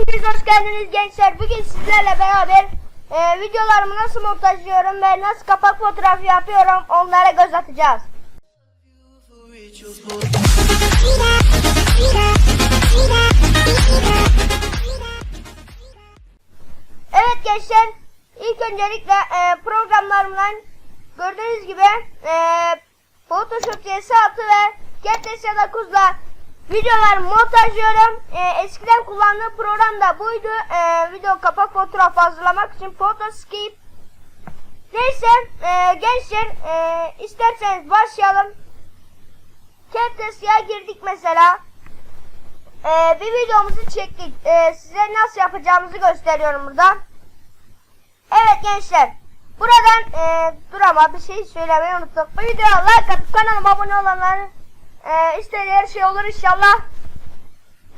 Hepiniz hoş geldiniz gençler. Bugün sizlerle beraber e, videolarımı nasıl montajlıyorum ve nasıl kapak fotoğrafı yapıyorum onlara göz atacağız. Evet gençler ilk öncelikle e, programlarımdan gördüğünüz gibi e, Photoshop CS6 ve Camtasia 9'la videolar montajlıyorum. E, eskiden kullandığım program da buydu. E, video kapak fotoğrafı hazırlamak için Photoscape. Neyse e, gençler e, isterseniz başlayalım. Camtasia'ya girdik mesela. E, bir videomuzu çektik. E, size nasıl yapacağımızı gösteriyorum burada. Evet gençler. Buradan e, dur ama bir şey söylemeyi unuttum. Bu videoya like atıp kanalıma abone olanlar e, istediği her şey olur inşallah.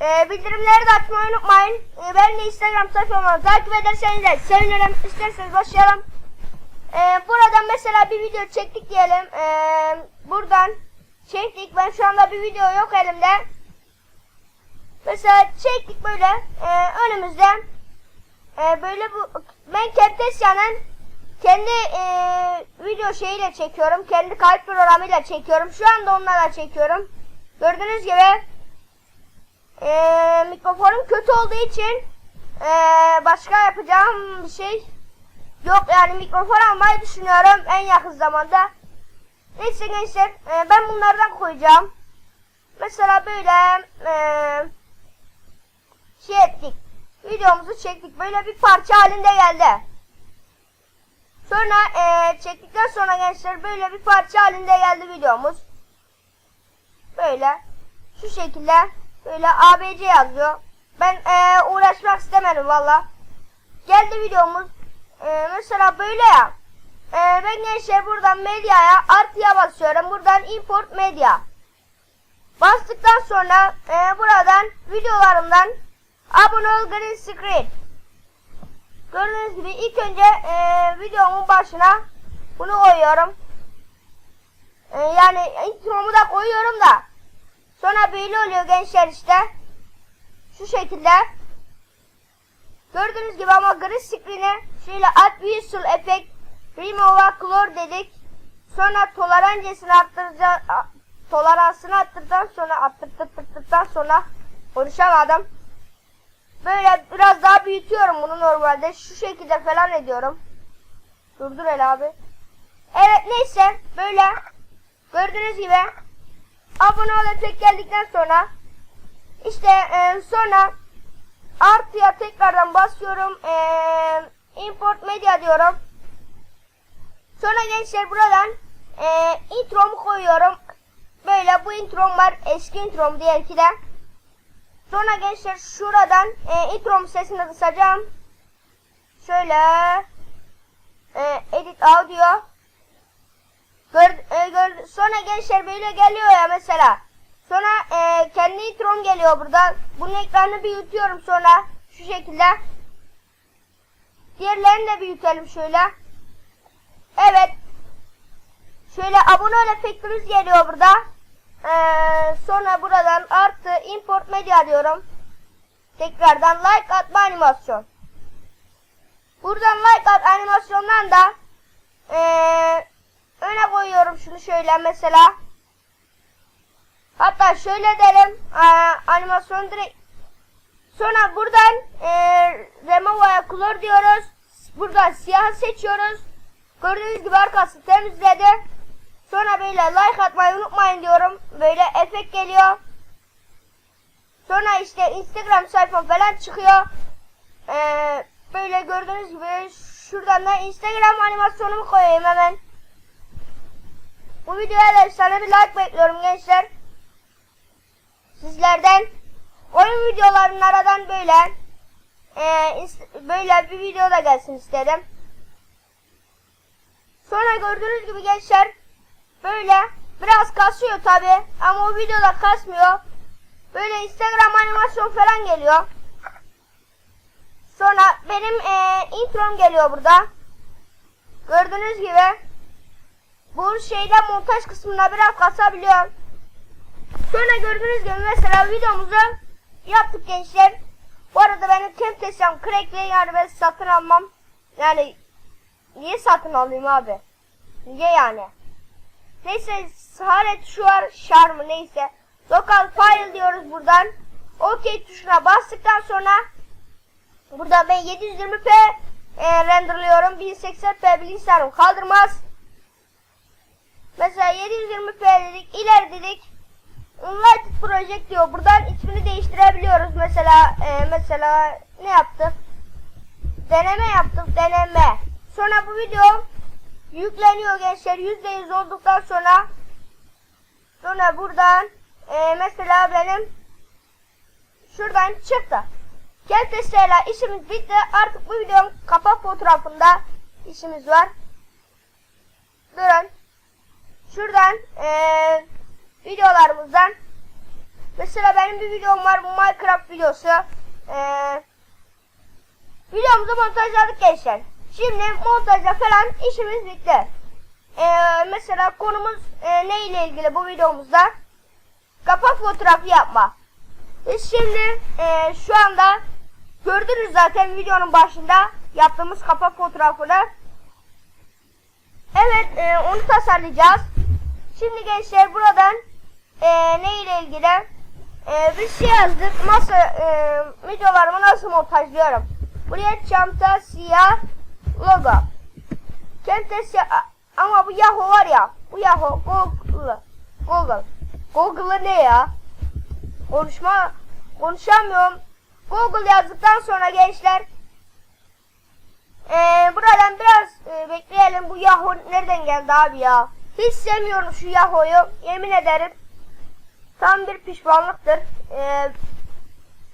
E, bildirimleri de açmayı unutmayın. E, ben de Instagram sayfamı takip ederseniz de sevinirim. İsterseniz başlayalım. E, buradan mesela bir video çektik diyelim. E, buradan çektik. Ben şu anda bir video yok elimde. Mesela çektik böyle e, önümüzde e, böyle bu ben Camtasia'nın kendi e, video şeyiyle çekiyorum. Kendi kayıt programıyla çekiyorum. Şu anda onlarla çekiyorum. Gördüğünüz gibi e, mikrofonum kötü olduğu için e, başka yapacağım bir şey yok. Yani mikrofon almayı düşünüyorum en yakın zamanda. Neyse gençler e, ben bunlardan koyacağım. Mesela böyle eee şey ettik. Videomuzu çektik. Böyle bir parça halinde geldi. Sonra e, çektikten sonra gençler böyle bir parça halinde geldi videomuz. Böyle. Şu şekilde. Böyle ABC yazıyor. Ben e, uğraşmak istemedim valla. Geldi videomuz. E, mesela böyle ya. E, ben gençler buradan medyaya artıya basıyorum. Buradan import medya. Bastıktan sonra e, buradan videolarımdan Abone ol green screen. Gördüğünüz gibi ilk önce e, videomun başına bunu koyuyorum. E, yani intromu da koyuyorum da. Sonra böyle oluyor gençler işte. Şu şekilde. Gördüğünüz gibi ama green screen'e şöyle add visual effect remove color dedik. Sonra tolerancesini arttıracağız. Toleransını arttırdıktan sonra arttırdıktan sonra konuşamadım. Böyle biraz daha büyütüyorum bunu normalde. Şu şekilde falan ediyorum. Durdur el abi. Evet neyse böyle gördüğünüz gibi abone ol tek geldikten sonra işte e, sonra artıya tekrardan basıyorum. E, import media diyorum. Sonra gençler buradan e, intromu koyuyorum. Böyle bu introm var. Eski introm diğer ki de. Sonra gençler şuradan e, introm sesini kısacağım. Şöyle e, edit audio. Gör, e, gör, sonra gençler böyle geliyor ya mesela. Sonra e, kendi introm geliyor burada. Bunun ekranını büyütüyorum sonra şu şekilde. Diğerlerini de büyütelim şöyle. Evet. Şöyle abone ol efektimiz geliyor burada. Ee, sonra buradan artı import media diyorum. Tekrardan like atma animasyon. Buradan like at animasyondan da ee, öne koyuyorum şunu şöyle mesela. Hatta şöyle derim ee, animasyon direkt. Sonra buradan ee, remove color diyoruz. Buradan siyah seçiyoruz. Gördüğünüz gibi arkası temizledi. Sonra böyle like atmayı unutmayın diyorum. Böyle efekt geliyor. Sonra işte Instagram sayfam falan çıkıyor. Ee, böyle gördüğünüz gibi şuradan da Instagram animasyonumu koyayım hemen. Bu videoya da efsane bir like bekliyorum gençler. Sizlerden. Oyun videolarının aradan böyle e, böyle bir video da gelsin istedim. Sonra gördüğünüz gibi gençler Böyle biraz kasıyor tabi ama o videoda kasmıyor. Böyle Instagram animasyon falan geliyor. Sonra benim e, introm geliyor burada. Gördüğünüz gibi bu şeyde montaj kısmında biraz kasabiliyor. Sonra gördüğünüz gibi mesela videomuzu yaptık gençler. Bu arada benim Camtasia crackli yani ben satın almam. Yani niye satın alayım abi? Niye yani? Neyse hare tuşu var şarmı neyse. Local file diyoruz buradan. OK tuşuna bastıktan sonra burada ben 720p e, renderlıyorum. 1080p bilgisayarım kaldırmaz. Mesela 720p dedik, ileri dedik. Unlighted Project diyor. Buradan ismini değiştirebiliyoruz. Mesela e, mesela ne yaptık? Deneme yaptık, deneme. Sonra bu video yükleniyor gençler. %100 olduktan sonra sonra buradan e, mesela benim şuradan çıktı. Camtasia'yla işimiz bitti. Artık bu videonun kapak fotoğrafında işimiz var. Durun. Şuradan eee videolarımızdan mesela benim bir videom var Minecraft videosu. Eee videomuzu montajladık gençler. Şimdi montajla falan işimiz bitti. Eee mesela konumuz eee, ne ile ilgili bu videomuzda? Kapak fotoğrafı yapma. Biz şimdi eee, şu anda gördünüz zaten videonun başında yaptığımız kapak fotoğrafını. Evet eee, onu tasarlayacağız. Şimdi gençler buradan eee ne ile ilgili eee bir şey yazdık. Nasıl eee videolarımı nasıl montajlıyorum. Buraya çanta siyah logo. Siyah ama bu Yahoo var ya. Bu Yahoo Google. Google. Google ne ya? Konuşma konuşamıyorum. Google yazdıktan sonra gençler ee, buradan biraz e, bekleyelim. Bu Yahoo nereden geldi abi ya? Hiç sevmiyorum şu Yahoo'yu. Yemin ederim. Tam bir pişmanlıktır. Ee,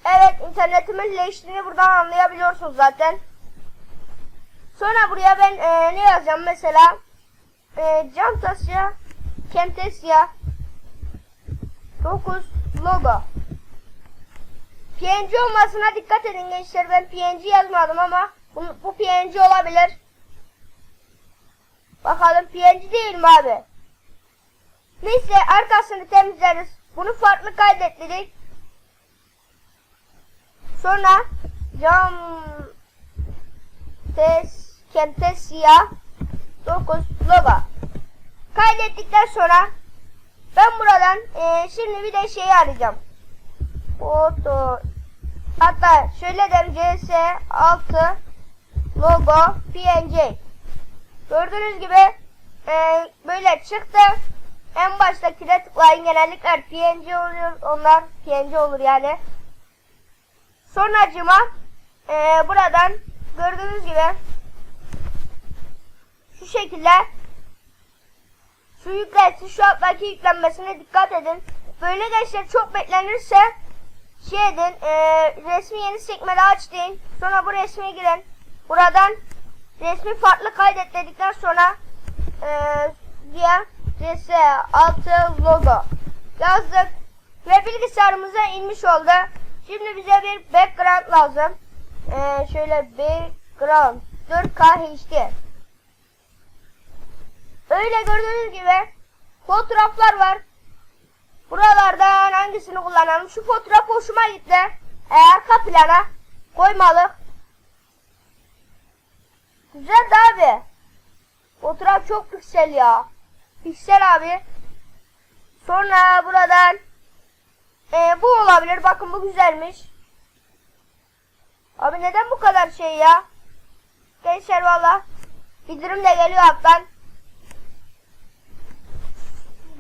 evet internetimin leştiğini buradan anlayabiliyorsunuz zaten. Sonra buraya ben e, ne yazacağım mesela? E, Camtasia, Camtasia 9 logo. PNG olmasına dikkat edin gençler. Ben PNG yazmadım ama bu, bu PNG olabilir. Bakalım PNG değil mi abi? Neyse arkasını temizleriz. Bunu farklı kaydet dedik. Sonra cam tes Camtasia 9 logo. Kaydettikten sonra ben buradan eee, şimdi bir de şeyi arayacağım. Foto hatta şöyle derim CS6 logo PNG. Gördüğünüz gibi eee, böyle çıktı. En baştakine tıklayın genellikle PNG oluyor. Onlar PNG olur yani. Sonracıma eee buradan gördüğünüz gibi şekilde şu yüklensin şu alttaki yüklenmesine dikkat edin. Böyle gençler çok beklenirse şey edin eee, resmi yeni sekmede aç deyin. Sonra bu resme girin. Buradan resmi farklı kaydet dedikten sonra eee diye CS6 logo yazdık ve bilgisayarımıza inmiş oldu. Şimdi bize bir background lazım. Ee, şöyle background 4K HD. Öyle gördüğünüz gibi fotoğraflar var. Buralardan hangisini kullanalım? Şu fotoğraf hoşuma gitti. E, arka plana koymalı. Güzel abi. Fotoğraf çok piksel ya. Piksel abi. Sonra buradan e, bu olabilir. Bakın bu güzelmiş. Abi neden bu kadar şey ya? Gençler valla. Bildirim de geliyor alttan.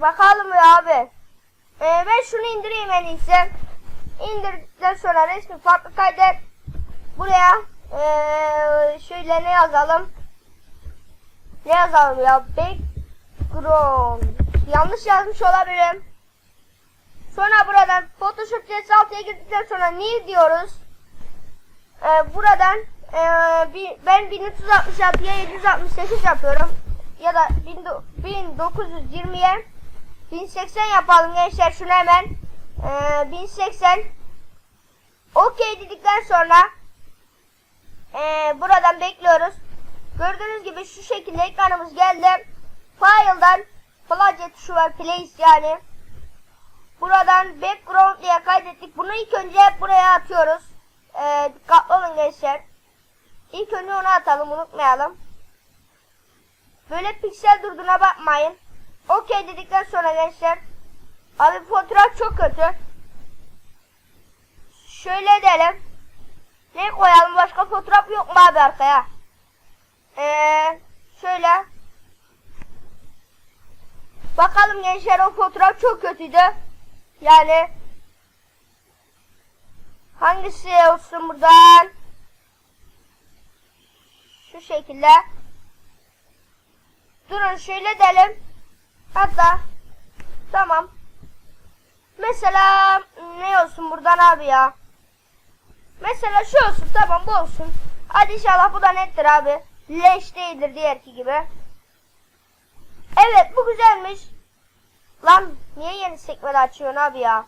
Bakalım ya abi. E, ben şunu indireyim en iyisi. İndirdikten sonra resmi farklı kaydet. Buraya e, şöyle ne yazalım? Ne yazalım ya? Background. Yanlış yazmış olabilirim. Sonra buradan Photoshop CS6'ya girdikten sonra new diyoruz. Ee, buradan e, bir, ben 1366'ya 768 yapıyorum. Ya da 1920'ye 1080 yapalım gençler şunu hemen. Ee, 1080 OK dedikten sonra e, buradan bekliyoruz. Gördüğünüz gibi şu şekilde ekranımız geldi. File'dan plage tuşu var place yani. Buradan background diye kaydettik. Bunu ilk önce buraya atıyoruz. e, dikkatli olun gençler. İlk önce onu atalım unutmayalım. Böyle piksel durduğuna bakmayın. Okey dedikten sonra gençler. Abi fotoğraf çok kötü. Şöyle edelim. Ne koyalım? Başka fotoğraf yok mu abi arkaya? Ee, şöyle. Bakalım gençler o fotoğraf çok kötüydü. Yani hangisi olsun buradan? Şu şekilde. Durun şöyle edelim. Hatta tamam. Mesela ne olsun buradan abi ya? Mesela şu olsun tamam bu olsun. Hadi inşallah bu da nettir abi. Leş değildir diğerki gibi. Evet bu güzelmiş. Lan niye yeni sekmede açıyorsun abi ya?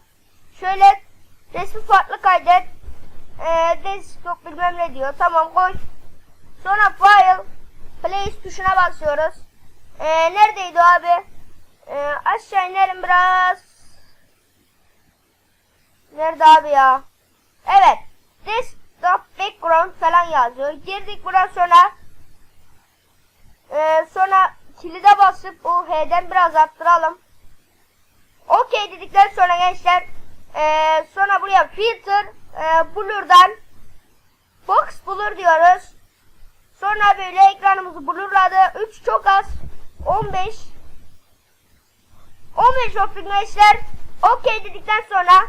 Şöyle resmi farklı kaydet. Ee, desktop bilmem ne diyor. Tamam koy. Sonra file place tuşuna basıyoruz. Ee, neredeydi abi? Ee, aşağı inelim biraz. Nerede abi ya? Evet. Desktop background falan yazıyor. Girdik buradan sonra ee, sonra kilide basıp o H'den biraz arttıralım. Okey dedikten sonra gençler ee, sonra buraya filter ee, blur'dan box blur diyoruz. Sonra böyle ekranımızı blurladı. 3 çok az. 15 15 olsun gençler. Okey dedikten sonra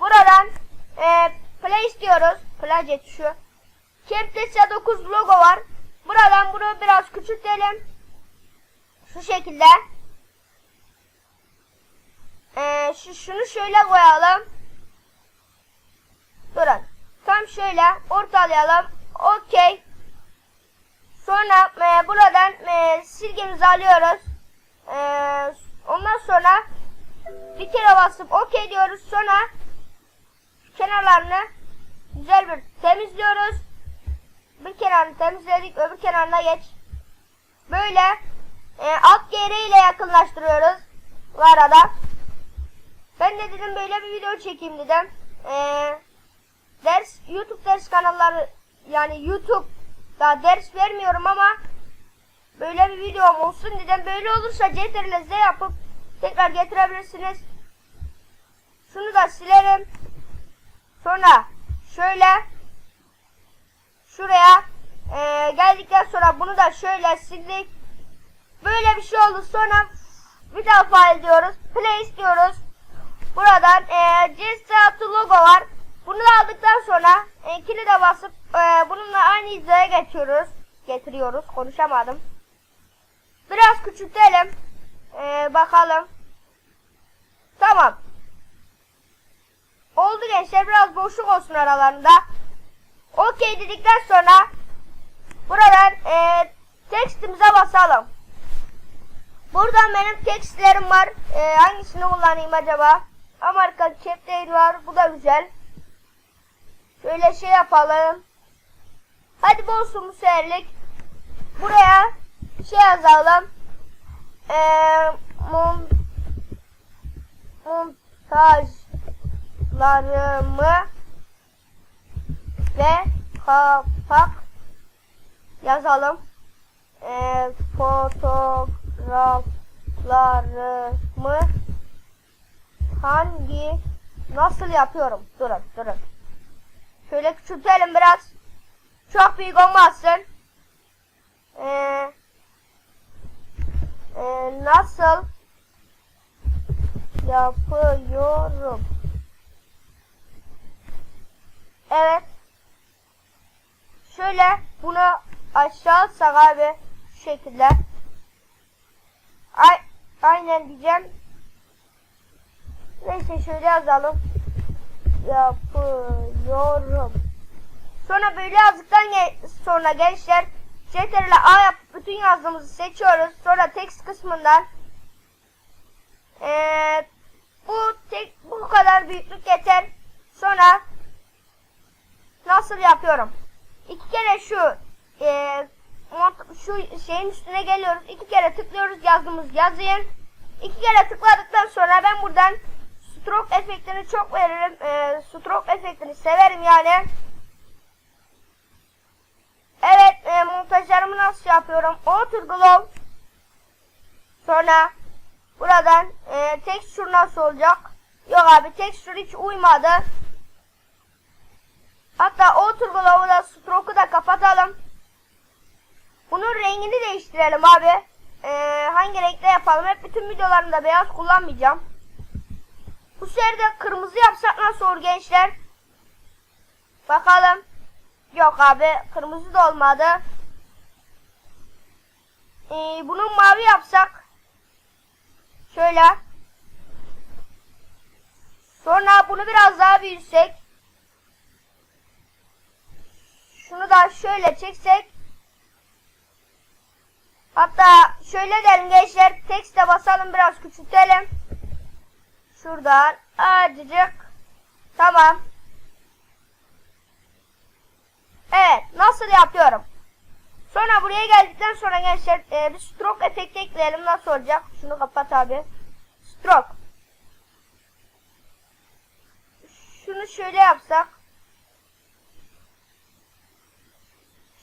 buradan e, play diyoruz. Play tuşu. Camtasia 9 logo var. Buradan bunu biraz küçültelim. Şu şekilde. E, şu, şunu şöyle koyalım. Durun. Tam şöyle ortalayalım. Okey. Sonra e, buradan e, silgimizi alıyoruz. Sonra bir kere basıp OK diyoruz. Sonra kenarlarını güzel bir temizliyoruz. Bir kenarını temizledik. Öbür kenarına geç. Böyle e, alt ile yakınlaştırıyoruz. Bu arada. Ben de dedim böyle bir video çekeyim dedim. E, ders YouTube ders kanalları yani YouTube daha ders vermiyorum ama böyle bir videom olsun dedim. Böyle olursa CTRL-Z yapıp tekrar getirebilirsiniz. Şunu da silerim. Sonra şöyle şuraya e, geldikten sonra bunu da şöyle sildik. Böyle bir şey oldu. Sonra bir daha file diyoruz. Place diyoruz. Buradan e, CSAT logo var. Bunu da aldıktan sonra e, kilide basıp e, bununla aynı hizaya geçiyoruz. Getiriyoruz. Konuşamadım. Biraz küçültelim. E, bakalım. Tamam. Oldu gençler. Biraz boşluk olsun aralarında. Okey dedikten sonra buradan e, tekstimize basalım. Buradan benim tekstlerim var. E, hangisini kullanayım acaba? Amerika Captain var. Bu da güzel. Şöyle şey yapalım. Hadi bu olsun bu seferlik. Buraya şey yazalım. Mon, montajlarımı ve kapak yazalım. Ee, fotoğraflarımı hangi nasıl yapıyorum? Durun durun. Şöyle küçültelim biraz. Çok büyük olmasın. Ee, e, nasıl yapıyorum? Evet. Şöyle bunu aşağı alsak abi şu şekilde. Ay, aynen diyeceğim. Neyse şöyle yazalım. Yapıyorum. Sonra böyle yazdıktan sonra gençler CTRL A yapıp bütün yazdığımızı seçiyoruz. Sonra text kısmından ee, bu tek bu kadar büyüklük yeter. Sonra nasıl yapıyorum? İki kere şu e, şu şeyin üstüne geliyoruz. İki kere tıklıyoruz yazdığımız yazıyı. İki kere tıkladıktan sonra ben buradan stroke efektini çok veririm. E, stroke efektini severim yani. Nasıl yapıyorum? Outer glow. Sonra buradan e, texture nasıl olacak? Yok abi texture hiç uymadı. Hatta outer glow'u da stroke'u da kapatalım. Bunun rengini değiştirelim abi. E, hangi renkte yapalım? Hep bütün videolarımda beyaz kullanmayacağım. Bu sefer de kırmızı yapsak nasıl olur gençler? Bakalım. Yok abi kırmızı da olmadı. Ee, bunu mavi yapsak. Şöyle. Sonra bunu biraz daha büyütsek. Şunu da şöyle çeksek. Hatta şöyle derim gençler. Tekste basalım biraz küçültelim. Şuradan azıcık. Tamam. Evet. Nasıl yapıyorum? Sonra buraya geldikten sonra gençler e, bir stroke efekti ekleyelim. Nasıl olacak? Şunu kapat abi. Stroke. Şunu şöyle yapsak.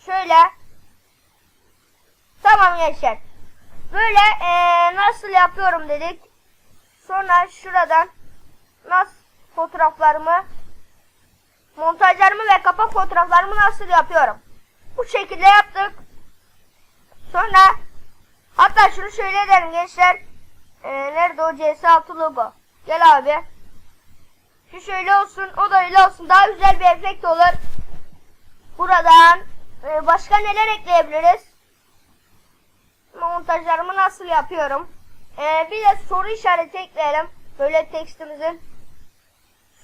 Şöyle. Tamam gençler. Böyle e, nasıl yapıyorum dedik. Sonra şuradan nasıl fotoğraflarımı montajlarımı ve kapak fotoğraflarımı nasıl yapıyorum. Bu şekilde yaptık. Sonra hatta şunu şöyle edelim gençler. Ee, nerede o CS6 logo? Gel abi. Şu şöyle olsun, o da öyle olsun. Daha güzel bir efekt olur. Buradan e, başka neler ekleyebiliriz? Montajlarımı nasıl yapıyorum? Ee, bir de soru işareti ekleyelim. Böyle tekstimizin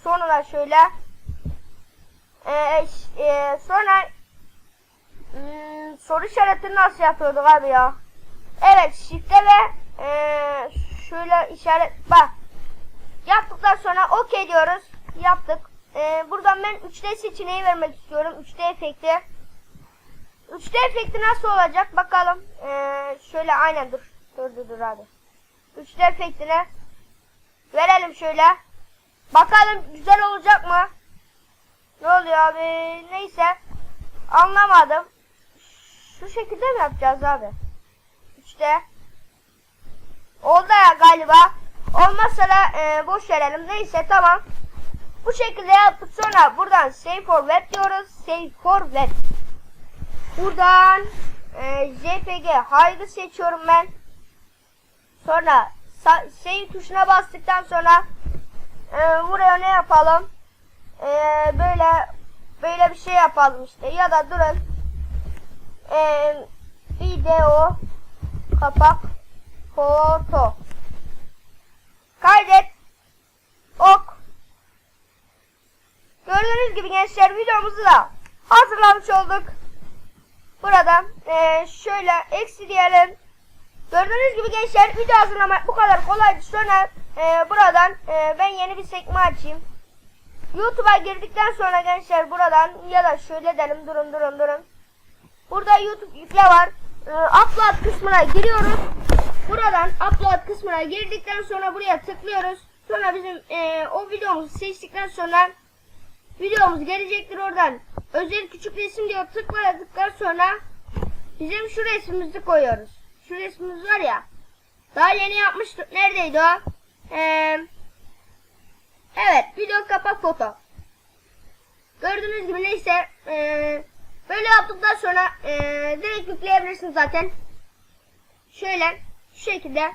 sonuna şöyle. Ee, e, sonra hmm, soru işaretini nasıl yapıyorduk abi ya? Evet shift'e ve e, şöyle işaret bak yaptıktan sonra OK diyoruz. Yaptık. Ee, buradan ben 3D seçeneği vermek istiyorum. 3D efekti. 3D efekti nasıl olacak bakalım. Ee, şöyle aynen dur. Dur dur dur abi. 3D efektine verelim şöyle. Bakalım güzel olacak mı? Ne oluyor abi? Neyse. Anlamadım. Şu şekilde mi yapacağız abi? 3D. Oldu ya galiba. Olmazsa da e, boş verelim. Neyse tamam. Bu şekilde yaptık sonra buradan save for web diyoruz. Save for web. Buradan e, JPG haydi seçiyorum ben. Sonra sa- save tuşuna bastıktan sonra e, buraya ne yapalım? E, böyle böyle bir şey yapalım işte. Ya da durun. E, video kapak foto. Kaydet. Ok. Gördüğünüz gibi gençler videomuzu da hazırlamış olduk. Buradan e, şöyle eksi diyelim. Gördüğünüz gibi gençler video hazırlamak bu kadar kolay sonra e, buradan e, ben yeni bir sekme açayım YouTube'a girdikten sonra gençler buradan ya da şöyle derim durun durun durun Burada YouTube yükle var. Ee, upload kısmına giriyoruz. Buradan upload kısmına girdikten sonra buraya tıklıyoruz. Sonra bizim e, o videomuzu seçtikten sonra videomuz gelecektir oradan. Özel küçük resim diyor tıkladıktan sonra bizim şu resmimizi koyuyoruz. Şu resmimiz var ya. Daha yeni yapmıştık. Neredeydi o? Ee, evet video kapak foto. Gördüğünüz gibi neyse eee, böyle yaptıktan sonra eee, direkt yükleyebilirsiniz zaten. Şöyle şu şekilde.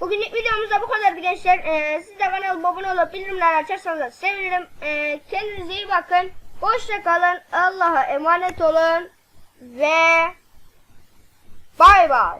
Bugünlük videomuz da bu kadardı gençler. Eee, siz de kanalıma abone olup bildirimleri açarsanız sevinirim. Eee, kendinize iyi bakın. Hoşça kalın. Allah'a emanet olun. Ve bay bay.